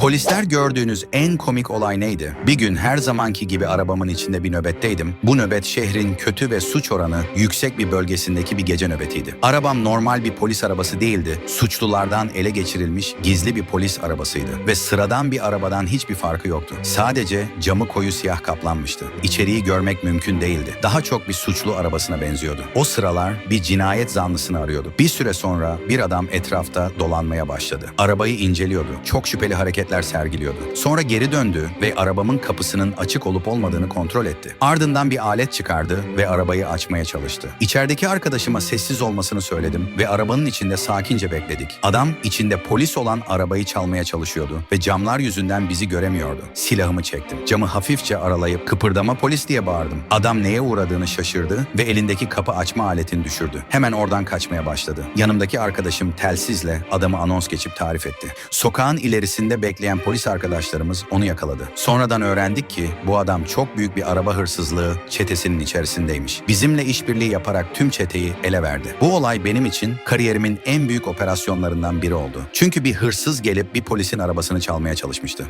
Polisler gördüğünüz en komik olay neydi? Bir gün her zamanki gibi arabamın içinde bir nöbetteydim. Bu nöbet şehrin kötü ve suç oranı yüksek bir bölgesindeki bir gece nöbetiydi. Arabam normal bir polis arabası değildi. Suçlulardan ele geçirilmiş gizli bir polis arabasıydı. Ve sıradan bir arabadan hiçbir farkı yoktu. Sadece camı koyu siyah kaplanmıştı. İçeriği görmek mümkün değildi. Daha çok bir suçlu arabasına benziyordu. O sıralar bir cinayet zanlısını arıyordu. Bir süre sonra bir adam etrafta dolanmaya başladı. Arabayı inceliyordu. Çok şüpheli hareketler sergiliyordu. Sonra geri döndü ve arabamın kapısının açık olup olmadığını kontrol etti. Ardından bir alet çıkardı ve arabayı açmaya çalıştı. İçerideki arkadaşıma sessiz olmasını söyledim ve arabanın içinde sakince bekledik. Adam içinde polis olan arabayı çalmaya çalışıyordu ve camlar yüzünden bizi göremiyordu. Silahımı çektim. Camı hafifçe aralayıp kıpırdama polis diye bağırdım. Adam neye uğradığını şaşırdı ve elindeki kapı açma aletini düşürdü. Hemen oradan kaçmaya başladı. Yanımdaki arkadaşım telsizle adamı anons geçip tarif etti. Sokağın ilerisinde bekleyen polis arkadaşlarımız onu yakaladı. Sonradan öğrendik ki bu adam çok büyük bir araba hırsızlığı çetesinin içerisindeymiş. Bizimle işbirliği yaparak tüm çeteyi ele verdi. Bu olay benim için kariyerimin en büyük operasyonlarından biri oldu. Çünkü bir hırsız gelip bir polisin arabasını çalmaya çalışmıştı.